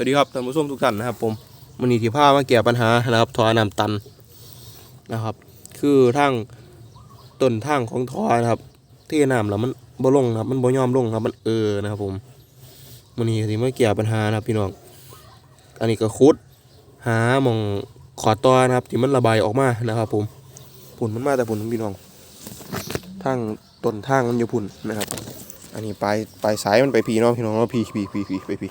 สวัสดีครับท่านผู้ชมทุกท่านนะครับ ผมมันนี้ที่พามาแก้ปัญหานะครับท่อน้ำตันนะครับ คือทางต้นทางของท่อนะครับเทน้ำแล้วมันบ่ลงนะครับ มันบ่ยอมลงครับ มันเออนะครับ ผมมันนี้ที่มาแก้ปัญหานะครับพี่น้องอันนี้ก็คุด หาหมองขอต่อนะครับ ที่มันระบายออกมานะครับ ผมผุนมันมาแต่ผุนพี่น้องทางต้นทางมันอยู่ผุนนะครับ อันนี้ปลายปลายสายมันไปพีเนาะพี่น้องเนาพีพีพีพีไปพี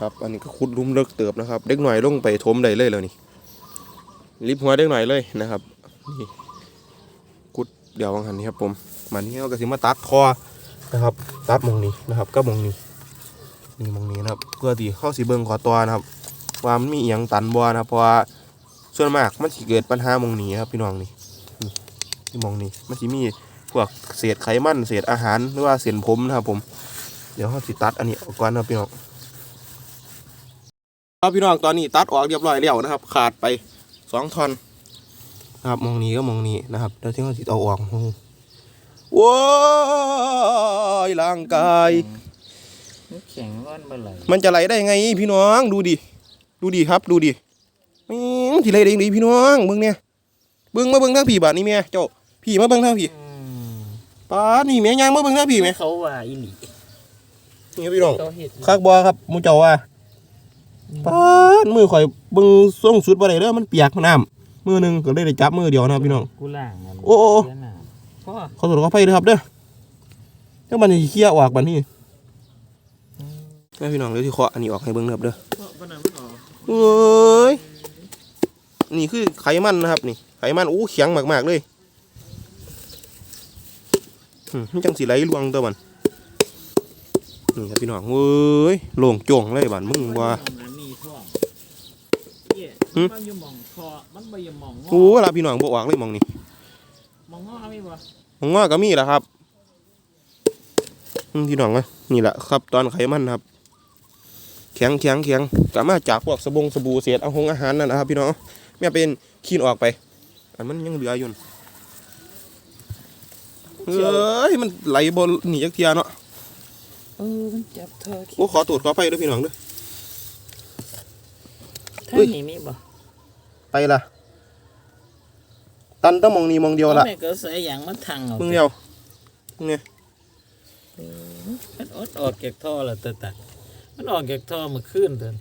ครับ อันนี้ก็ขุดลุ่มเลิกเติบนะครับ เด็กหน่อยลงไปทมได้เลยแล้วนี่ลิบหัวเด็กหน่อยเลยนะครับนี่ขุดเดี๋ยววังหันนี่ครับผมมันนี่เราก็สิมาตัดคอนะครับ ตัดมองนี้นะครับ ก็มองนี้นี่มองนี้นะครับ เพื่อที่เข้าสีเบิงขอตัวนะครับ ว่ามันมีเอียงตันบ่นะครับเพราะว่าส่วนมากมันสิเกิดปัญหามองนี้ครับพี่น้องนี่นี่นี่หมองนี้มันสิมีพวกเศษไขมันเศษอาหารหรือว่าเศษผมนะครับผม เดี๋ยวเราสิตัดอันนี้ออกก่อนนะครับพี่น้อง ครับพี่น้องตอนนี้ตัดออกเรียบร้อยแล้วนะครับ ขาดไปสองท่อนนะครับมองนี้ก็มองนี้นะครับแล้วที่เราสิเอาออกว้ายร่างกายมันแข็งร้อนเมื่อไหร่มันจะไหลได้ไงพี่น้องดูดิดูดิครับดูดิแม่งมันสิไหลได้ยังไงพี่น้องเบิ่งเนี่ยเบิ่งมาเบิ่งทางผีบาดนี่แม่เจ้าพี่มาเบิ่งทางผีป้าดนี่แม่ยางมาเบิ่งทางผีแม่เขาว่าอีหลีนี่ครับพี่น้องเขาเห็ดคักบอครับหมูเจ้าว่า ป้าดมือข่อยเบิ่งส่งสุดบ่ได้เด้อมันเปียกน้ำมือหนึงก็เลยได้จับมือเดียวนะครับพี่น้อง กูล่างมันโอ้โอ้โอ้ เสียหน้าพ่อขอโทษขออภัยด้วยครับเด้อเดี๋ยวมันสิเคลียร์ออกบัดนี้แม่พี่น้องเดี๋ยวที่เคาะอันนี้ออกให้เบิ่งนะครับเด้อพ่อปนันมันออกเอ้ย นี่คือไขมันนะครับนี่ ไขมันอู้แข็งมากๆเลยอืมมันจังสีไหลลวงตัวมัน นี่ครับพี่น้องเว้ยโล่งโจ่งเลยบ้านมึงว่ามันมีท่อเหี้ย หึ มันอยู่หมองคอมันไปอยู่หมองงโอ้เวลาพี่น้องบออกเลยมองนี่หมองงอไม่บ่มองว่าก็มีแหละครับอืมพี่น้องวะนี่แหละครับ ตอนไขมันครับ แข็งแข็งแข็งก็มาจากพวกสบงสบู่เศษอาหงอาหารนั่นนะครับ พี่น้องแม่เป็นขี้นออกไป อันมันยังเหลืออยู่นั่นเอ้ยมันไหลบนหนีจากเทียเนาะเออมันจับเธอโอ้ขอตรวจขอไปด้วยพี่น้องด้วย ถ้าเฮ้ยนี่มีบ่ไปละตันต้องมองนี่มองเดียวละแม่ก็ใส่อย่างมันทังเอามึงเดียวมึงเนี่ยมันอดออกจากท่อแล้วแต่แต่มันออกจากท่อเมื่อคืนเดิน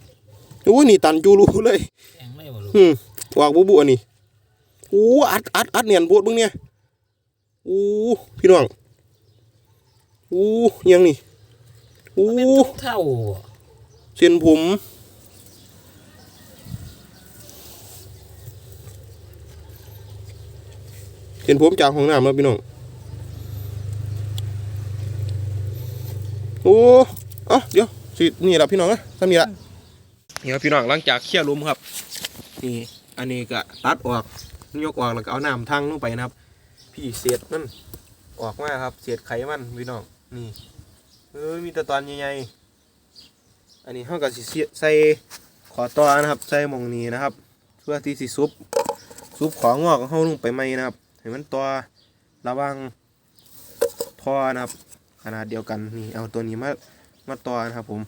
โอ้ยนี่ตันจูรูเลยแข็งไม่บ่รู้อืมวางบุบุอันนี้โอ้อัดอัดอัดเนียนปวดมึงเนี่ยโอ้พี่น้องโอ้ยังนี่โอ้เป็นทุกเท่าบ่เส้นผม เส้นผมจากห้องน้ำแล้วพี่น้องโอ้เอะเดี๋ยวสินี่แหละพี่น้องนะทำนี่ละนี่ครับพี่น้องหลังจากเคี่ยวลุมครับนี่อันนี้ก็ตัดออกยกออกแล้วก็เอาน้ำทั้งลงไปนะครับ พี่เศษมันออกมาครับเศษไขมันพี่น้องนี่เอ้ยมีต่ตอนใหญ่ๆอันนี้เขาก็สิเสียใส่ขอต่อนะครับใส่มองนี้นะครับ เพื่อที่สิซุปซุปของงอกของเขาลงไปไหมนะครับ ให้มันตัวระวังทอนะครับขนาดเดียวกันนี่เอาตัวนี้มามาต่อนะครับผม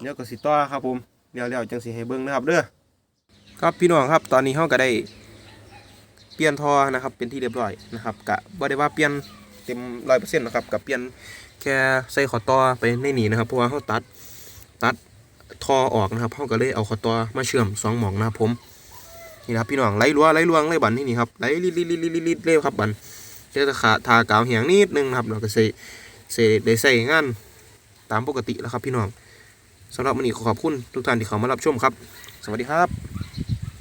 เดี๋ยวก็สิต่อครับผมเดี๋ยวเดี๋ยวจังสิให้เบิ้งนะครับเด้อครับพี่น้องครับตอนนี้เขาก็ได้ เปลี่ยนท่อนะครับ เป็นที่เรียบร้อยนะครับกะบ่ได้ว่าเปลี่ยนเต็มร้อยเปอร์เซ็นต์นะครับกับเปลี่ยนแค่ใส่ขอต่อไปในนี่นะครับเพราะว่าเขาตัดตัดท่อออกนะครับเขาก็เลยเอาขอต่อมาเชื่อมสองหมองนะครับผม นี่นะครับพี่น้องไหลรัวไหลลวงเลยบันนี่นี่ครับไหลลิลิดลิดลิดลิดลิดเลยครับบันเดี๋ยวจะขาทากาวเหียงนิดนึงนะครับเราก็ใส่ใส่ได้ใส่งานตามปกติแล้วครับพี่น้องสำหรับวันนี้ขอขอบคุณทุกท่านที่เข้ามารับชมครับ สวัสดีครับ